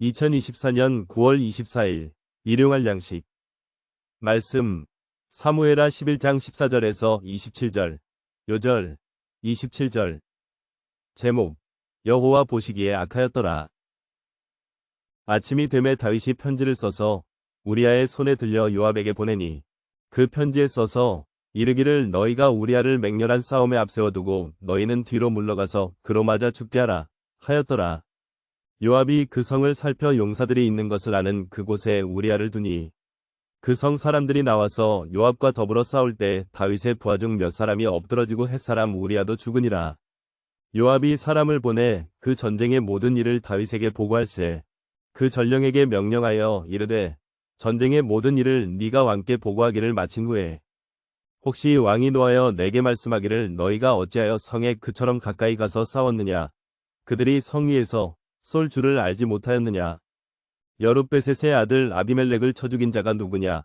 2024년 9월 24일 일용할 양식 말씀 사무에라 11장 14절에서 27절 요절 27절 제목 여호와 보시기에 악하였더라. 아침이 되매 다윗이 편지를 써서 우리아의 손에 들려 요압에게 보내니 그 편지에 써서 이르기를 너희가 우리아를 맹렬한 싸움에 앞세워두고 너희는 뒤로 물러가서 그로 맞아 죽게 하라 하였더라. 요압이 그 성을 살펴 용사들이 있는 것을 아는 그곳에 우리아를 두니 그 성 사람들이 나와서 요압과 더불어 싸울 때 다윗의 부하 중 몇 사람이 엎드러지고 햇사람 우리아도 죽으니라. 요압이 사람을 보내 그 전쟁의 모든 일을 다윗에게 보고할세. 그 전령에게 명령하여 이르되 전쟁의 모든 일을 네가 왕께 보고하기를 마친 후에 혹시 왕이 노하여 내게 말씀하기를 너희가 어찌하여 성에 그처럼 가까이 가서 싸웠느냐 그들이 성 위에서 쏠 줄을 알지 못하였느냐. 여룻베셋의 아들 아비멜렉을 쳐 죽인 자가 누구냐.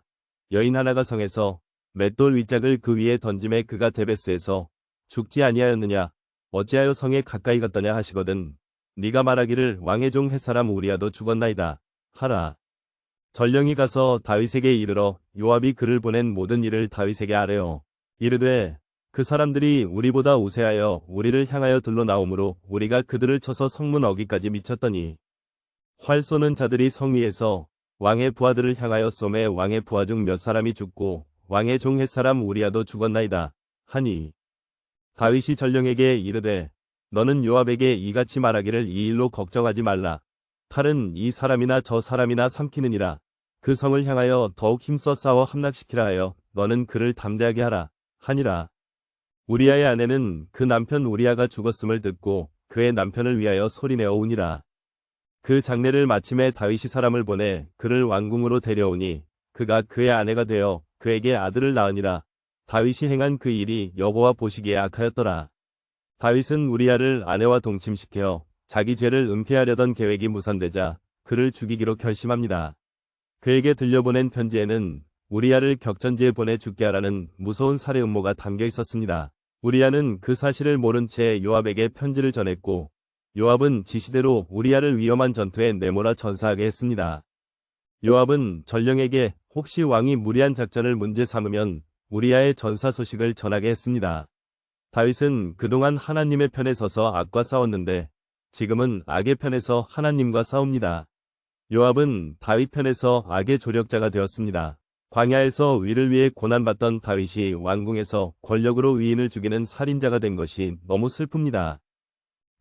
여인 하나가 성에서 맷돌 윗짝을 그 위에 던짐에 그가 데베스에서 죽지 아니하였느냐. 어찌하여 성에 가까이 갔더냐 하시거든. 네가 말하기를 왕의 종 햇사람 우리아도 죽었나이다. 하라. 전령이 가서 다윗에게 이르러 요압이 그를 보낸 모든 일을 다윗에게 아뢰어. 이르되 그 사람들이 우리보다 우세하여 우리를 향하여 들러 나오므로 우리가 그들을 쳐서 성문 어기까지 미쳤더니 활 쏘는 자들이 성 위에서 왕의 부하들을 향하여 쏘매 왕의 부하 중 몇 사람이 죽고 왕의 종 햇 사람 우리아도 죽었나이다 하니 다윗이 전령에게 이르되 너는 요압에게 이같이 말하기를 이 일로 걱정하지 말라. 칼은 이 사람이나 저 사람이나 삼키느니라. 그 성을 향하여 더욱 힘써 싸워 함락시키라 하여 너는 그를 담대하게 하라 하니라 우리아의 아내는 그 남편 우리아가 죽었음을 듣고 그의 남편을 위하여 소리내어 우니라. 그 장례를 마침에 다윗이 사람을 보내 그를 왕궁으로 데려오니 그가 그의 아내가 되어 그에게 아들을 낳으니라. 다윗이 행한 그 일이 여호와 보시기에 악하였더라. 다윗은 우리아를 아내와 동침시켜 자기 죄를 은폐하려던 계획이 무산되자 그를 죽이기로 결심합니다. 그에게 들려보낸 편지에는 우리아를 격전지에 보내 죽게 하라는 무서운 살해 음모가 담겨 있었습니다. 우리아는 그 사실을 모른 채 요압에게 편지를 전했고 요압은 지시대로 우리아를 위험한 전투에 내몰아 전사하게 했습니다. 요압은 전령에게 혹시 왕이 무리한 작전을 문제 삼으면 우리아의 전사 소식을 전하게 했습니다. 다윗은 그동안 하나님의 편에 서서 악과 싸웠는데 지금은 악의 편에서 하나님과 싸웁니다. 요압은 다윗 편에서 악의 조력자가 되었습니다. 광야에서 위를 위해 고난받던 다윗이 왕궁에서 권력으로 위인을 죽이는 살인자가 된 것이 너무 슬픕니다.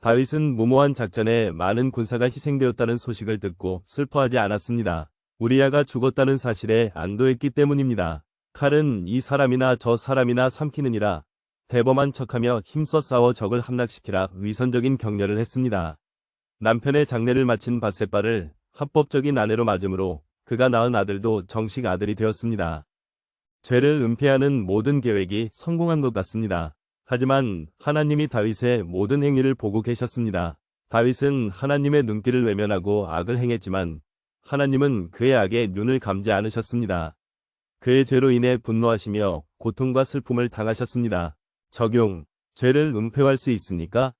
다윗은 무모한 작전에 많은 군사가 희생되었다는 소식을 듣고 슬퍼하지 않았습니다. 우리아가 죽었다는 사실에 안도했기 때문입니다. 칼은 이 사람이나 저 사람이나 삼키느니라 대범한 척하며 힘써 싸워 적을 함락시키라 위선적인 격려를 했습니다. 남편의 장례를 마친 바세바를 합법적인 아내로 맞으므로 그가 낳은 아들도 정식 아들이 되었습니다. 죄를 은폐하는 모든 계획이 성공한 것 같습니다. 하지만 하나님이 다윗의 모든 행위를 보고 계셨습니다. 다윗은 하나님의 눈길을 외면하고 악을 행했지만 하나님은 그의 악에 눈을 감지 않으셨습니다. 그의 죄로 인해 분노하시며 고통과 슬픔을 당하셨습니다. 적용, 죄를 은폐할 수 있습니까?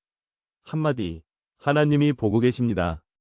한마디, 하나님이 보고 계십니다.